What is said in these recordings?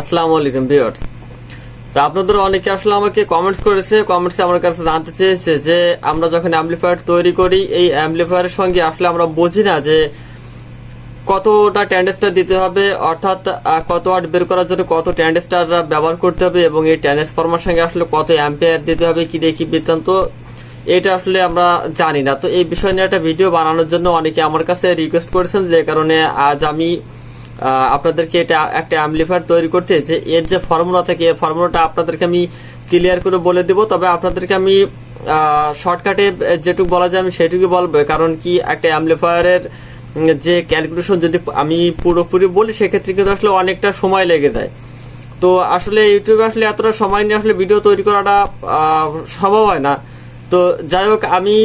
আসসালামু আলাইকুম ভিউয়ার্স। তো আপনাদের অনেকে আসলে আমাকে কমেন্টস করেছে কমেন্টসে আমার কাছে জানতে চেয়েছে যে আমরা যখন অ্যাম্পলিফায়ার তৈরি করি, এই অ্যাম্পলিফায়ারের সঙ্গে আসলে আমরা বুঝি না যে কতটা ট্যান্ডেস্টার দিতে হবে, অর্থাৎ কত ওয়াট বের করার জন্য কত ট্যান্ডেস্টার ব্যবহার করতে হবে এবং এই ট্রান্সফরমার সঙ্গে আসলে কত অ্যাম্পিয়ার দিতে হবে, কি দেখি বৃত্তান্ত, এটা আসলে আমরা জানি না। তো এই বিষয় নিয়ে একটা ভিডিও বানানোর জন্য অনেকে আমার কাছে রিকোয়েস্ট করেছেন, যে কারণে আজ আমি আপনাদেরকে এটা একটা অ্যাম্পলিফায়ার তৈরি করতে যে এর যে ফর্মুলা থাকে এই ফর্মুলাটা আপনাদেরকে আমি ক্লিয়ার করে বলে দেব, তবে আপনাদেরকে আমি শর্টকাটে যেটুকু বলা যায় আমি সেটুকু বলব। কারণ কি একটা অ্যাম্পলিফায়ারের যে ক্যালকুলেশন যদি আমি পুরোপুরি বলি, সেক্ষেত্রে কিন্তু আসলে অনেকটা সময় লেগে যায়। তো আসলে ইউটিউবে আসলে এতটা সময় নিয়ে আসলে ভিডিও তৈরি করাটা সম্ভব হয় না। তো যাই হোক, আমি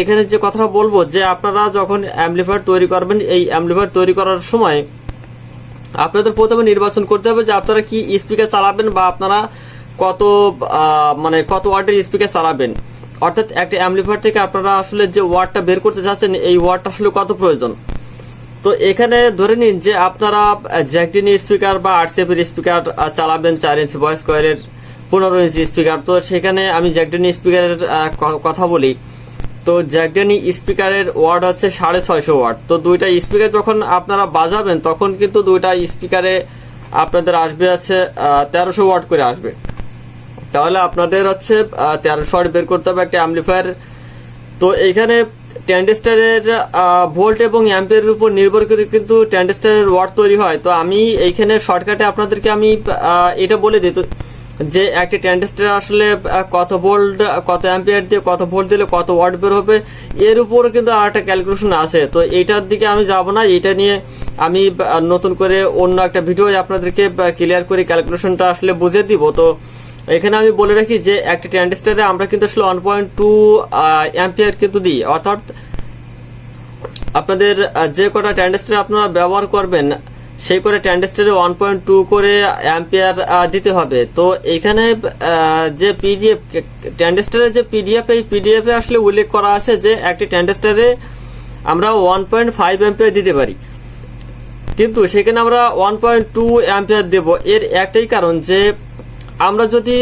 এখানে যে কথাটা বলব যে আপনারা যখন অ্যাম্পলিফায়ার তৈরি করবেন, এই অ্যাম্পলিফায়ার তৈরি করার সময় আপনাদের প্রথমে নির্বাচন করতে হবে যে আপনারা কি স্পিকার চালাবেন বা আপনারা কত মানে কত ওয়ার্ডের স্পিকার চালাবেন। অর্থাৎ একটা অ্যাম্পলিফায়ার থেকে আপনারা আসলে যে ওয়ার্ডটা বের করতে চাচ্ছেন, এই ওয়ার্ডটা আসলে কত প্রয়োজন। তো এখানে ধরে নিন যে আপনারা জ্যাকডিনি স্পিকার বা আরসিএফ এর স্পিকার চালাবেন চার ইঞ্চি ভয়েস কয়েলের পনেরো ইঞ্চি স্পিকার তো সেখানে আমি জ্যাকডিনি স্পিকারের কথা বলি। তো জ্যাকডেনি স্পিকারের ওয়ার্ড হচ্ছে সাড়ে ছয়শো ওয়াট তো দুইটা স্পিকার যখন আপনারা বাজাবেন, তখন কিন্তু দুইটা স্পিকারে আপনাদের আসবে আছে তেরোশো ওয়াট করে আসবে। তাহলে আপনাদের হচ্ছে তেরোশো ওয়াট বের করতে হবে একটা অ্যাম্পলিফায়ার। তো এইখানে ট্যান্ডেস্টারের ভোল্ট এবং অ্যাম্পের উপর নির্ভর করে কিন্তু ট্যান্ডেস্টারের ওয়াট তৈরি হয়। তো আমি এইখানে শর্টকাটে আপনাদেরকে আমি এটা বলে দিই তো যে একটি ট্যান্ডেস্টার আসলে কত ভোল্ট কত অ্যাম্পিয়ার দিয়ে কত ভোল্ট দিলে কত ওয়াট বের হবে, এর উপর কিন্তু আর একটা ক্যালকুলেশন আছে। তো এইটার দিকে আমি যাব না এটা নিয়ে আমি নতুন করে অন্য একটা ভিডিও আপনাদেরকে ক্লিয়ার করে ক্যালকুলেশনটা আসলে বুঝিয়ে দিব। তো এখানে আমি বলে রাখি যে একটি ট্রানজিস্টারে আমরা কিন্তু আসলে ওয়ান পয়েন্ট টু অ্যাম্পিয়ার কিন্তু দিই। অর্থাৎ আপনাদের যে কটা ট্রানজিস্টার আপনারা ব্যবহার করবেন সেই করে ট্রানজিস্টারে ওয়ান পয়েন্ট টু করে অ্যাম্পিয়ার দিতে হবে। তো এখানে যে পিডিএফ ট্রানজিস্টারের যে পিডিএফ এই পিডিএফে আসলে উল্লেখ করা আছে যে একটি ট্যান্ডেস্টারে আমরা ওয়ান পয়েন্ট ফাইভ অ্যাম্পিয়ার দিতে পারি। কিন্তু সেখানে আমরা ওয়ান পয়েন্ট টু অ্যাম্পিয়ার দেবো। এর একটাই কারণ যে আমরা যদি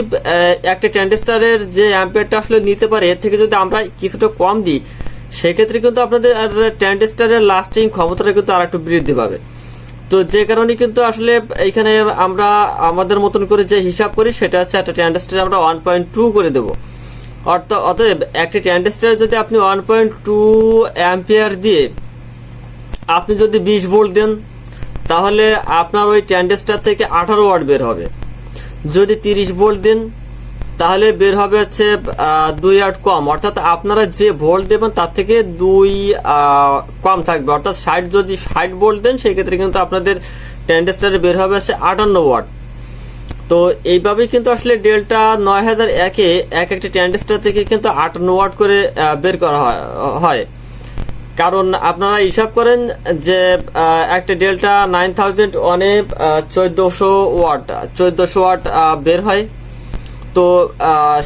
একটা ট্যান্ডেস্টারের যে অ্যাম্পিয়ারটা আসলে নিতে পারি, এর থেকে যদি আমরা কিছুটা কম দিই, সেক্ষেত্রে কিন্তু আপনাদের ট্যান্ডেস্টারের লাস্টিং ক্ষমতাটা কিন্তু আর একটু বৃদ্ধি পাবে। তো যে কারণে কিন্তু আসলে এখানে আমরা আমাদের মতন করে যে হিসাব করি, সেটা হচ্ছে একটা ট্যান্ডেস্টারে আমরা ওয়ান পয়েন্ট টু করে দেবো। অর্থাৎ অতএব একটি ট্যান্ডেস্টারে যদি আপনি ওয়ান পয়েন্ট টু অ্যাম্পিয়ার দিয়ে আপনি যদি বিশ ভোল্ট দেন, তাহলে আপনার ওই ট্যান্ডেস্টার থেকে আঠারো ওয়াট বের হবে। যদি তিরিশ ভোল্ট দেন তাহলে বের হবে হচ্ছে দুই ওয়াট কম। অর্থাৎ আপনারা যে ভোল্ট দেবেন তার থেকে দুই কম থাকবে। অর্থাৎ ষাট যদি ষাট ভোল্ট দেন, সেক্ষেত্রে কিন্তু আপনাদের ট্যান্ডেস্টারে বের হবে হচ্ছে আটান্ন ওয়াট। তো এইভাবেই কিন্তু আসলে ডেল্টা নয় হাজার একে এক একটি ট্যান্ডেস্টার থেকে কিন্তু আটান্ন ওয়াট করে বের করা হয় কারণ আপনারা হিসাব করেন যে একটা ডেল্টা নাইন থাউজেন্ড ওয়ানে চোদ্দশো ওয়াট চোদ্দশো ওয়াট বের হয়। তো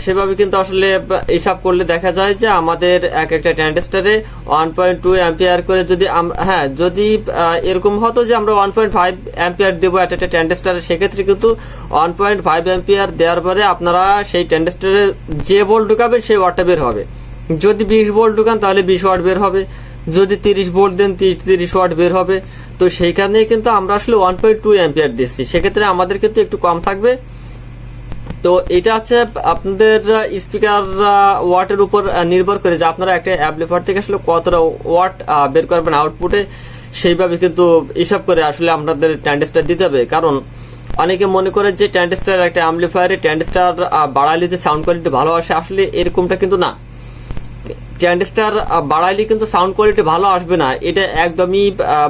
সেভাবে কিন্তু আসলে হিসাব করলে দেখা যায় যে আমাদের এক একটা ট্যান্ডেস্টারে ওয়ান পয়েন্ট টু অ্যাম্পিয়ার করে যদি হ্যাঁ যদি এরকম হতো যে আমরা ওয়ান পয়েন্ট ফাইভ অ্যাম্পিয়ার দেবো একটা একটা ট্যান্ডেস্টারে সেক্ষেত্রে কিন্তু ওয়ান পয়েন্ট ফাইভ অ্যাম্পিয়ার দেওয়ার পরে আপনারা সেই ট্যান্ডেস্টারে যে বল ঢুকাবেন সেই ওয়াটটা বের হবে। যদি বিশ ভোল্ট ঢুকান তাহলে বিশ ওয়াট বের হবে। যদি তিরিশ ভোল্ট দেন তিরিশ ওয়াট বের হবে। তো সেইখানে কিন্তু আমরা আসলে ওয়ান পয়েন্ট টু অ্যাম্পিয়ার দিচ্ছি। সেক্ষেত্রে আমাদের কিন্তু একটু কম থাকবে। তো এটা হচ্ছে আপনাদের স্পিকার ওয়াটের উপর নির্ভর করে যে আপনারা একটা অ্যাপ্লিফার থেকে আসলে কতটা ওয়াট বের করবেন আউটপুটে সেইভাবে কিন্তু হিসাব করে আসলে আপনাদের ট্যান্ডেস্টার দিতে হবে। কারণ অনেকে মনে করে যে ট্যান্ডেস্টার একটা অ্যাম্পলিফায়ারে ট্যান্ডেস্টার বাড়াইলে যে সাউন্ড কোয়ালিটি ভালো আসে, আসলে এরকমটা কিন্তু না। ট্যান্ডেস্টার বাড়াইলে কিন্তু সাউন্ড কোয়ালিটি ভালো আসবে না, এটা একদমই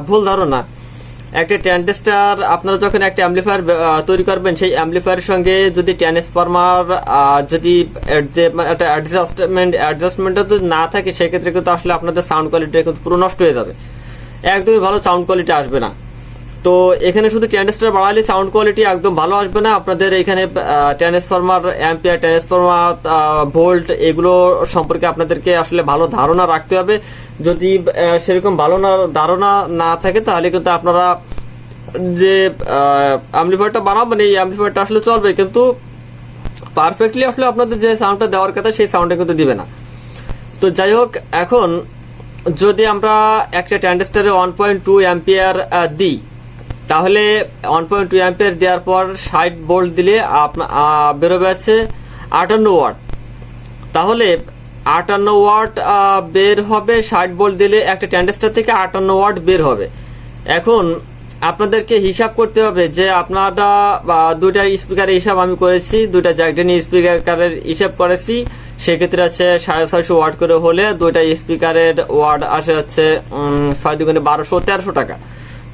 ভুল ধারণা। একটা ট্যান্ডেস্টার আপনারা যখন একটা অ্যাম্পলিফায়ার তৈরি করবেন, সেই অ্যাম্পলিফায়ারের সঙ্গে যদি ট্রান্সফরমার যদি মানে একটা অ্যাডজাস্টমেন্ট অ্যাডজাস্টমেন্টটা যদি না থাকে, সেক্ষেত্রে কিন্তু আসলে আপনাদের সাউন্ড কোয়ালিটি কিন্তু পুরো নষ্ট হয়ে যাবে। একদমই ভালো সাউন্ড কোয়ালিটি আসবে না। তো এখানে শুধু ট্রানজিস্টার বাড়ালে সাউন্ড কোয়ালিটি একদম ভালো আসবে না। আপনাদের এখানে ট্রান্সফরমার অ্যাম্পিয়ার ট্রান্সফরমার ভোল্ট এগুলো সম্পর্কে আপনাদেরকে আসলে ভালো ধারণা রাখতে হবে। যদি সেরকম ভালো না ধারণা না থাকে তাহলে কিন্তু আপনারা যে অ্যাম্পলিফায়ারটা বানাবেন এই অ্যাম্পলিফায়ারটা আসলে চলবে কিন্তু পারফেক্টলি আসলে আপনাদের যে সাউন্ডটা দেওয়ার কথা সেই সাউন্ডটা কিন্তু দিবে না। তো যাই হোক এখন যদি আমরা একটা ট্যান্ডেস্টারে ওয়ান পয়েন্ট টু অ্যাম্পিয়ার দিই তাহলে ওয়ান পয়েন্ট টু অ্যাম্পিয়ার দেওয়ার পর ষাট বোল্ট দিলে আপনা- আহ, বেরোবে আছে আটান্ন ওয়াট তাহলে আটান্ন ওয়াট বের হবে, ষাট বোল্ট দিলে একটা ট্যান্ডেস্টার থেকে আটান্ন ওয়াট বের হবে। এখন আপনাদেরকে হিসাব করতে হবে যে আপনারা দুইটা স্পিকারের হিসাব আমি করেছি, দুইটা জ্যাকডেনি স্পিকারের হিসাব করেছি, সেক্ষেত্রে আছে সাড়ে ছয়শো ওয়াট করে হলে দুইটা স্পিকারের ওয়াট আসে হচ্ছে ছয় দুগুণে বারোশো, তেরোশো টাকা।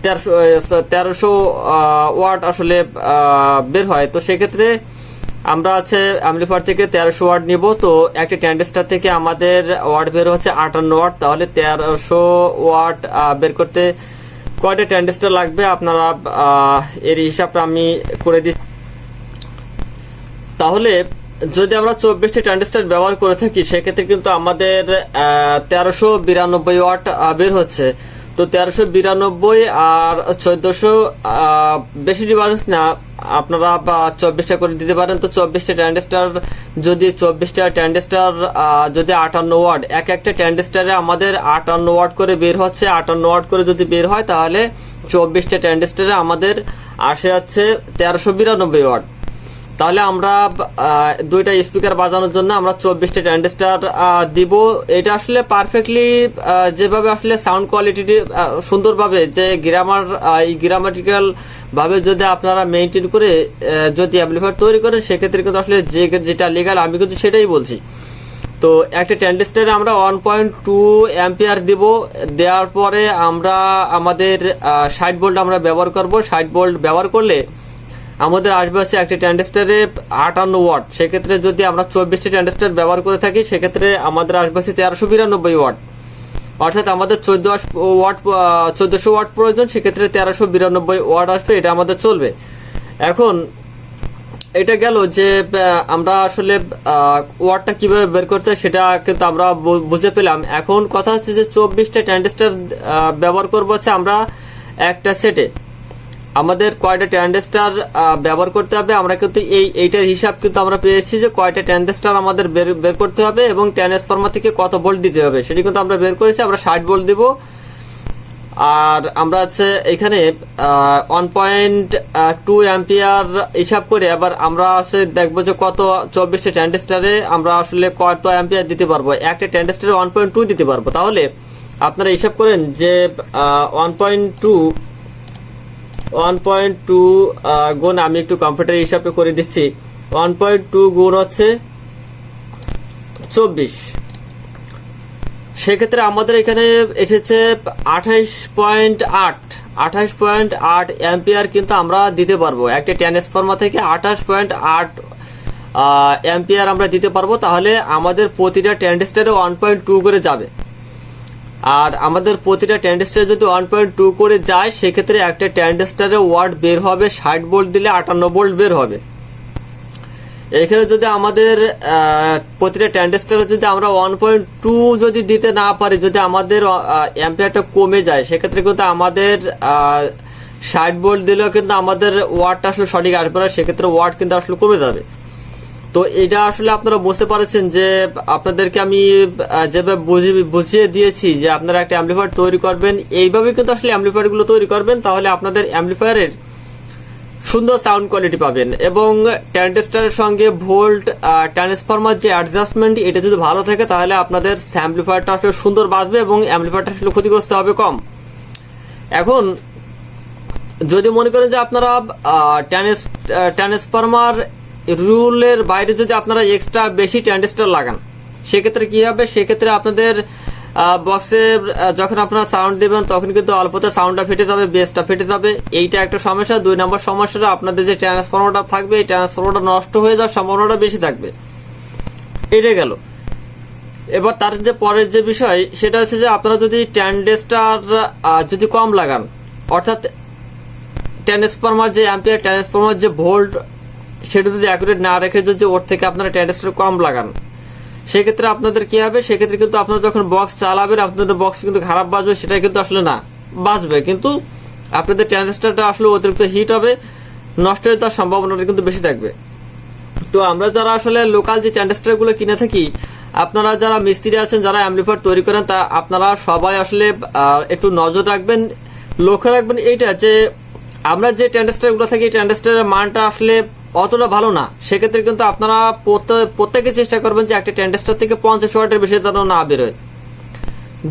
তেরোশো তেরোশো ওয়াট আসলে বের হয়। তো সেক্ষেত্রে আমরা আছে অ্যাম্পলিফায়ার থেকে তেরোশো ওয়াট নিব তো একটি ট্যান্ডেস্টার থেকে আমাদের ওয়াট বের হচ্ছে আটান্ন ওয়াট তাহলে তেরোশো আহ, বের করতে কয়টা ট্যান্ডেস্টার লাগবে আপনারা এর হিসাবটা আমি করে দিচ্ছি। তাহলে যদি আমরা চব্বিশটি ট্রানজিস্টার ব্যবহার করে থাকি সেক্ষেত্রে কিন্তু আমাদের তেরোশো বিরানব্বই আহ, বের হচ্ছে। তো তেরোশো বিরানব্বই আর চোদ্দশো বেশি ডিফারেন্স না, আপনারা চব্বিশটা করে দিতে পারেন। তো চব্বিশটা ট্যান্ডেস্টার যদি চব্বিশটা ট্যান্ডেস্টার যদি আটান্ন ওয়াট, এক একটা ট্যান্ডেস্টারে আমাদের আটান্ন ওয়াট করে বের হচ্ছে। আটান্ন ওয়াট করে যদি বের হয়, তাহলে চব্বিশটা ট্যান্ডেস্টারে আমাদের আসে যাচ্ছে তেরোশো বিরানব্বই ওয়াট। তাহলে আমরা দুইটা স্পিকার বাজানোর জন্য আমরা চব্বিশটা ট্যান্ডেস্টার দিব। এটা আসলে পারফেক্টলি যেভাবে আসলে সাউন্ড কোয়ালিটি সুন্দরভাবে যে গ্রামার এই গ্রামাটিক্যাল ভাবে যদি আপনারা মেনটেন করে যদি অ্যাম্পলিফায়ার তৈরি করেন, সেক্ষেত্রে কিন্তু আসলে যে, যেটা লিগাল আমি কিন্তু সেটাই বলছি। তো একটা ট্যান্ডেস্টারে আমরা ওয়ান পয়েন্ট টু অ্যাম্পিয়ার দিব। দেওয়ার পরে আমরা আমাদের ষাট ভোল্ট আমরা ব্যবহার করব। ষাট ভোল্ট ব্যবহার করলে আমাদের আসবে হচ্ছে একটি ট্যান্ডেস্টারে আটান্ন ওয়াট। সেক্ষেত্রে যদি আমরা চব্বিশটি ট্যান্ডেস্টার ব্যবহার করে থাকি, সেক্ষেত্রে আমাদের আসবে হচ্ছে তেরোশো বিরানব্বই ওয়াট। অর্থাৎ আমাদের চোদ্দ ওয়াট চোদ্দশো ওয়াট প্রয়োজন, সেক্ষেত্রে তেরোশো বিরানব্বই ওয়াট আসবে, এটা আমাদের চলবে। এখন, এটা গেল যে আমরা আসলে ওয়ার্ডটা কীভাবে বের করতে সেটা কিন্তু আমরা বুঝে পেলাম। এখন কথা হচ্ছে যে, চব্বিশটা ট্যান্ডেস্টার ব্যবহার করব হচ্ছে আমরা একটা সেটে। আমাদের কয়টা ট্যান্ডেস্টার ব্যবহার করতে হবে? আমরা কিন্তু এই, এইটার হিসাব কিন্তু আমরা পেয়েছি যে কয়টা ট্যান্ডেস্টার আমাদের বের বের করতে হবে এবং ট্রান্সফরমার থেকে কত ভোল্ট দিতে হবে। সেটি কিন্তু আমরা বের করেছি, আমরা ষাট ভোল্ট দিব। আর আমরা হচ্ছে এখানে ওয়ান পয়েন্ট টু অ্যাম্পিয়ার হিসাব করে আবার আমরা আছে দেখব যে কত চব্বিশটা ট্যান্ডেস্টারে আমরা আসলে কত অ্যাম্পিয়ার দিতে পারব। একটা ট্যান্ডেস্টারে ওয়ান পয়েন্ট টু দিতে পারব। তাহলে আপনারা হিসাব করেন যে one point two one point two গুণ আমি একটু কম্পিউটার হিসাবে করে দিচ্ছি। ওয়ান পয়েন্ট টু গুণ হচ্ছে চব্বিশ। সেক্ষেত্রে আমাদের এখানে এসেছে আঠাইশ পয়েন্ট আট। আঠাইশ পয়েন্ট আট অ্যাম্পিয়ার কিন্তু আমরা দিতে পারব। একটা ট্রান্সফর্মার থেকে আঠাশ পয়েন্ট আট অ্যাম্পিয়ার আমরা দিতে পারব। তাহলে আমাদের প্রতিটা ট্রানজিস্টারে ওয়ান পয়েন্ট টু করে যাবে। আর আমাদের প্রতিটা ট্যান্ডেস্টার যদি ওয়ান পয়েন্ট টু করে যায়, সেক্ষেত্রে একটা ট্যান্ডেস্টারে ওয়াট বের হবে, ষাট বোল্ট দিলে আটান্ন বোল্ট বের হবে। এখানে যদি আমাদের প্রতিটা ট্যান্ডেস্টারে যদি আমরা ওয়ান পয়েন্ট টু যদি দিতে না পারি, যদি আমাদের অ্যাম্পিয়ারটা কমে যায়, সেক্ষেত্রে কিন্তু আমাদের ষাট বোল্ট দিলেও কিন্তু আমাদের ওয়াটটা আসলে সঠিক আসবে না, সেক্ষেত্রে ওয়াট কিন্তু আসলে কমে যাবে। তো এটা আসলে আপনারা বুঝতে পারছেন যে আপনাদেরকে আমি যেভাবে বুঝি- বুঝিয়ে দিয়েছি যে আপনারা একটা অ্যাম্পলিফায়ার তৈরি করবেন, এইভাবে কিন্তু আসলে অ্যাম্পলিফায়ারগুলো তৈরি করবেন, তাহলে আপনাদের অ্যাম্পলিফায়ারের সুন্দর সাউন্ড কোয়ালিটি পাবেন। এবং ট্যান্ডেস্টারের সঙ্গে ভোল্ট ট্রান্সফরমার যে অ্যাডজাস্টমেন্ট এটা যদি ভালো থাকে, তাহলে আপনাদের অ্যাম্পলিফায়ারটা আসলে সুন্দর বাজবে এবং অ্যাম্পলিফায়ারটা আসলে ক্ষতিগ্রস্ত হবে কম। এখন, যদি মনে করেন যে আপনারা ট্রান্সফরমার রুলের বাইরে যদি আপনারা এক্সট্রা বেশি ট্যান্ডেস্টার লাগান, সেক্ষেত্রে কি হবে? সেক্ষেত্রে আপনাদের বক্সে যখন আপনারা সাউন্ড দেবেন, তখন কিন্তু অল্পতে সাউন্ডটা ফেটে যাবে বেসটা ফেটে যাবে। এইটা একটা সমস্যা। দুই নম্বর সমস্যাটা, আপনাদের যে ট্রান্সফর্মারটা থাকবে, এই ট্রান্সফরমারটা নষ্ট হয়ে যাওয়ার সম্ভাবনাটা বেশি থাকবে। এটা গেল। এবার তার যে পরের যে বিষয়, সেটা হচ্ছে যে আপনারা যদি ট্যান্ডেস্টার যদি কম লাগান, অর্থাৎ ট্রান্সফরমার যে অ্যাম্পিয়ার ট্রান্সফরমার যে ভোল্ট সেটা যদি অ্যাকুরেট না রেখে যদি ওর থেকে আপনারা ট্রান্ডেস্টার কম লাগান, সেক্ষেত্রে আপনাদের কি হবে? সেক্ষেত্রে কিন্তু আপনারা যখন বক্স চালাবেন, আপনাদের বক্স কিন্তু খারাপ বাজবে, সেটা কিন্তু আসলে না, বাজবে। কিন্তু আপনাদের ট্রানজিস্টারটা আসলে অতিরিক্ত হিট হবে, নষ্ট হয়ে যাওয়ার সম্ভাবনাটা কিন্তু বেশি থাকবে। তো আমরা যারা আসলে লোকাল যে ট্রানজিস্টারগুলো কিনে থাকি, আপনারা যারা মিস্ত্রি আছেন, যারা অ্যাম্পলিফায়ার তৈরি করেন, তা আপনারা সবাই আসলে একটু নজর রাখবেন, লক্ষ্য রাখবেন এইটা যে, আমরা যে ট্রানজিস্টারগুলো থাকি ট্রানজিস্টারের মানটা আসলে অতটা ভালো না। সেক্ষেত্রে কিন্তু আপনারা প্রত্যে- প্রত্যেকে চেষ্টা করবেন যে একটা ট্রানজিস্টার থেকে পঞ্চাশ ওয়াটের বেশি যেন না বেরোয়।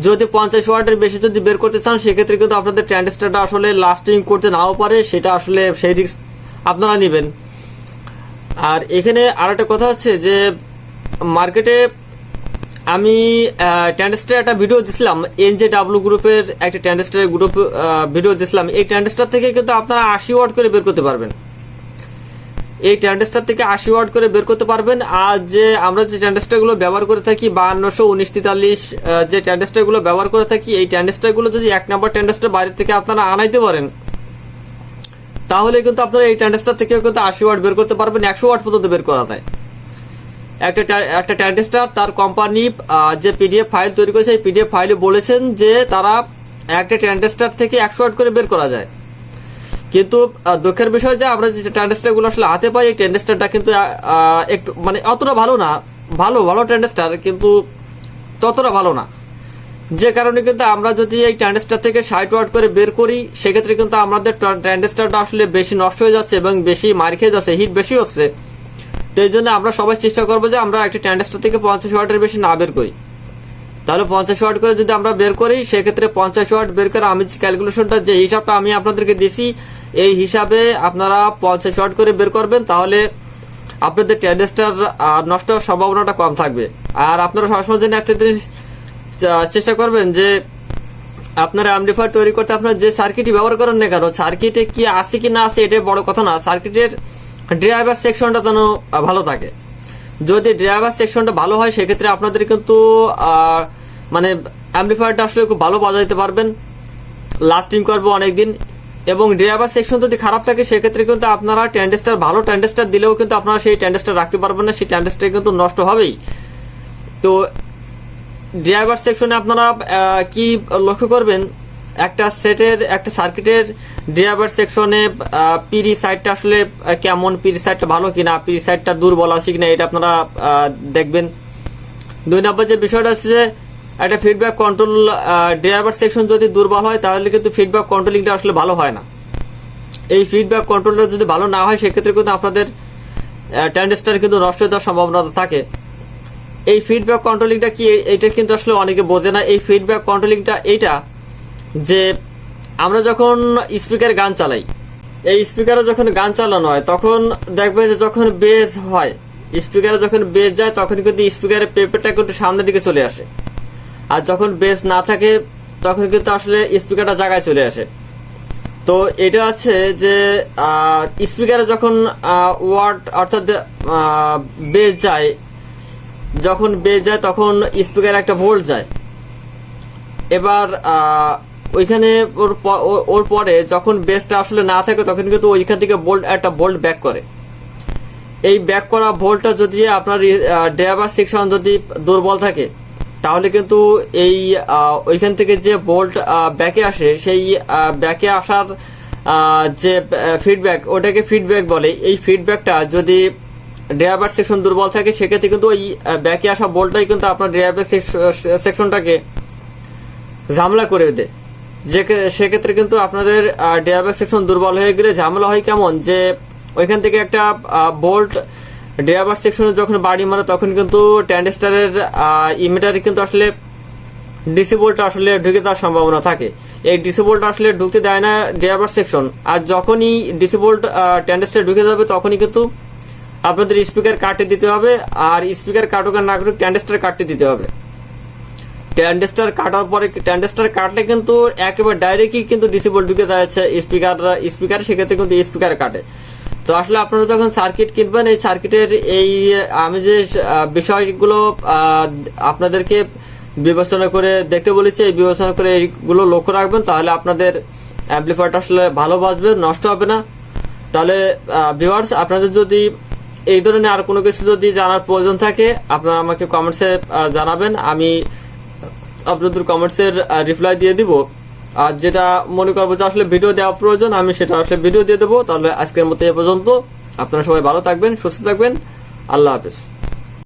যদি পঞ্চাশ ওয়াটের বেশি যদি বের করতে চান, সেক্ষেত্রে কিন্তু আপনাদের ট্রানজিস্টারটা আসলে লাস্টিং করতে নাও পারে, সেটা আসলে সেই রিস্ক আপনারা নেবেন। আর এখানে আর একটা কথা হচ্ছে যে মার্কেটে আমি ট্যান্ডেস্টার একটা ভিডিও দিছিলাম এন জে ডাব্লিউ গ্রুপের একটা ট্যান্ডেস্টারের গ্রুপ ভিডিও দিছিলাম। এই ট্যান্ডেস্টার থেকে কিন্তু আপনারা আশি ওয়াট করে বের করতে পারবেন। এই ট্যান্ডেস্টার থেকে আশি ওয়াট করে বের করতে পারবেন। আর যে আমরা যে ট্যান্ডেস্টারগুলো ব্যবহার করে থাকি, বাহান্নশো উনিশ তেতাল্লিশ যে ট্যান্ডেস্টারগুলো ব্যবহার করে থাকি, এই ট্যান্ডেস্টারগুলো যদি এক নম্বর ট্যান্ডেস্টার বাইরে থেকে আপনারা আনাইতে পারেন, তাহলে কিন্তু আপনারা এই ট্যান্ডেস্টার থেকেও কিন্তু আশি ওয়াট বের করতে পারবেন, একশো ওয়াট পর্যন্ত বের করা যায়। একটা একটা ট্যান্ডেস্টার, তার কোম্পানি যে পিডিএফ ফাইল তৈরি করেছে, এই পিডিএফ ফাইলে বলেছেন যে তারা একটা ট্যান্ডেস্টার থেকে একশো ওয়াট করে বের করা যায়। কিন্তু দুঃখের বিষয় যে আমরা যে ট্যান্ডেস্টারগুলো আসলে হাতে পাই, এই কিন্তু একটু মানে অতটা ভালো না। ভালো ভালো ট্যান্ডেস্টার কিন্তু ততটা ভালো না। যে কারণে কিন্তু আমরা যদি এই ট্যান্ডেস্টার থেকে ষাট ওয়াট করে বের করি, সেক্ষেত্রে কিন্তু আমাদের ট্যান্ডেস্টারটা আসলে বেশি নষ্ট হয়ে যাচ্ছে এবং বেশি মার খেয়ে যাচ্ছে হিট বেশি হচ্ছে। তো এই জন্য আমরা সবাই চেষ্টা করব যে আমরা একটি ট্যান্ডেস্টার থেকে পঞ্চাশ ওয়াটের বেশি না বের করি। তাহলে পঞ্চাশ ওয়াট করে যদি আমরা বের করি, সেক্ষেত্রে পঞ্চাশ ওয়াট বের করে, আমি যে ক্যালকুলেশনটা যে হিসাবটা আমি আপনাদেরকে দিছি এই হিসাবে আপনারা পঞ্চাশ ওয়াট করে বের করবেন, তাহলে আপনাদের ট্যান্ডেস্টার নষ্ট হওয়ার সম্ভাবনাটা কম থাকবে। আর আপনারা সবসময় জন্য একটা জিনিস চেষ্টা করবেন যে আপনার অ্যাম্পলিফায়ার তৈরি করতে আপনার যে সার্কিটই ব্যবহার করেন না কেন সার্কিটে কি আছে কি না আছে এটাই বড় কথা না সার্কিটের ড্রাইভার সেকশনটা যেন ভালো থাকে। যদি ড্রাইভার সেকশনটা ভালো হয়, সেক্ষেত্রে আপনাদের কিন্তু মানে অ্যাম্পলিফায়ারটা আসলে খুব ভালো বাজাইতে পারবেন। লাস্টিং করবে অনেকদিন। এবং ড্রাইভার সেকশন যদি খারাপ থাকে, সেক্ষেত্রে কিন্তু আপনারা ট্যান্ডেস্টার ভালো ট্যান্ডেস্টার দিলেও কিন্তু আপনারা সেই ট্যান্ডেস্টার রাখতে পারবেন না, সেই ট্যান্ডেস্টার কিন্তু নষ্ট হবেই। তো ড্রাইভার সেকশনে আপনারা কি লক্ষ্য করবেন? একটা সেটের, একটা সার্কিটের ড্রাইভার সেকশনে পিরি সাইডটা আসলে কেমন? পিরি সাইডটা ভালো কিনা? পিরি সাইডটা দুর্বল আছে কিনা? এটা আপনারা দেখবেন। দুই নম্বর যে বিষয়টা হচ্ছে যে একটা ফিডব্যাক কন্ট্রোল ড্রাইভার সেকশন যদি দুর্বল হয়, তাহলে কিন্তু ফিডব্যাক কন্ট্রোলিংটা আসলে ভালো হয় না। এই ফিডব্যাক কন্ট্রোলটা যদি ভালো না হয়, সেক্ষেত্রে কিন্তু আপনাদের ট্যান্ডেস্টার কিন্তু নষ্ট হয়ে যাওয়ার সম্ভাবনা থাকে। এই ফিডব্যাক কন্ট্রোলিংটা কি এটা কিন্তু আসলে অনেকে বোঝে না। এই ফিডব্যাক কন্ট্রোলিংটা এইটা যে, আমরা যখন স্পিকারে গান চালাই, এই স্পিকারে যখন গান চালানো হয়, তখন দেখবেন যে যখন বেজ হয় স্পিকারে যখন বেজ যায়, তখন কিন্তু স্পিকারের পেপারটা কিন্তু সামনের দিকে চলে আসে। আর যখন বেস না থাকে, তখন কিন্তু আসলে স্পিকারটা জায়গায় চলে আসে। তো এটা হচ্ছে যে স্পিকারে যখন ওয়ার্ড অর্থাৎ বেজ যায়, যখন বেজ যায় তখন স্পিকারে একটা ভোল্ট যায়। এবার ওইখানে ওর ওর পরে যখন বেসটা আসলে না থাকে, তখন কিন্তু ওইখান থেকে বোল্ট একটা বোল্ট ব্যাক করে। এই ব্যাক করা ভোল্টটা যদি আপনার ড্রাইভার সেকশন যদি দুর্বল থাকে তাহলে কিন্তু এই ওইখান থেকে যে বোল্ট ব্যাকে আসে, সেই ব্যাকে আসার যে ফিডব্যাক ওটাকে ফিডব্যাক বলে। এই ফিডব্যাকটা যদি ড্রাইভার সেকশন দুর্বল থাকে, সেক্ষেত্রে কিন্তু ওই ব্যাকে আসা ভোল্টটাই কিন্তু আপনার ড্রাইভার সেকশনটাকে ঝামেলা করে দেয়। যে সেক্ষেত্রে কিন্তু আপনাদের ড্রাইভার সেকশন দুর্বল হয়ে গেলে ঝামেলা হয় কেমন? যে ওইখান থেকে একটা বোল্ট ড্রাইভার সেকশনে যখন বাড়ি মারে, তখন কিন্তু ট্যান্ডেস্টারের ইমিটারে কিন্তু আসলে ডিসি বোল্ট আসলে ঢুকে যাওয়ার সম্ভাবনা থাকে। এই ডিসি বোল্ট আসলে ঢুকতে দেয় না ড্রাইভার সেকশন। আর যখনই ডিসি বোল্ট ট্যান্ডেস্টার ঢুকে যাবে, তখনই কিন্তু আপনাদের স্পিকার কাটে দিতে হবে, আর স্পিকার কাটুক আর না কাটুক ট্যান্ডেস্টার কাটতে দিতে হবে। ট্যান্ডেস্টার কাটার পরে ট্যান্ডেস্টার কাটলে কিন্তু একেবারে ডাইরেক্টই কিন্তু ডিসিবল ঢুকে যাচ্ছে স্পিকার স্পিকার সেক্ষেত্রে কিন্তু স্পিকার কাটে। তো আসলে আপনারা যখন সার্কিট কিনবেন, এই সার্কিটের এই, আমি যে বিষয়গুলো আপনাদেরকে বিবেচনা করে দেখতে বলেছি, এই বিবেচনা করে এইগুলো লক্ষ্য রাখবেন, তাহলে আপনাদের অ্যাম্পলিফায়ারটা আসলে ভালো বাজবে, নষ্ট হবে না। তাহলে ভিউয়ার্স আপনাদের যদি এই ধরনের আর কোনো কিছু যদি জানার প্রয়োজন থাকে, আপনারা আমাকে কমেন্টসে জানাবেন। আমি আপনাদের কমেন্টসের রিপ্লাই দিয়ে দিব। আর যেটা মনে করব যে আসলে ভিডিও দেওয়া প্রয়োজন, আমি সেটা আসলে ভিডিও দিয়ে দেবো। তাহলে আজকের মতো এ পর্যন্ত। আপনারা সবাই ভালো থাকবেন, সুস্থ থাকবেন। আল্লাহ হাফেজ।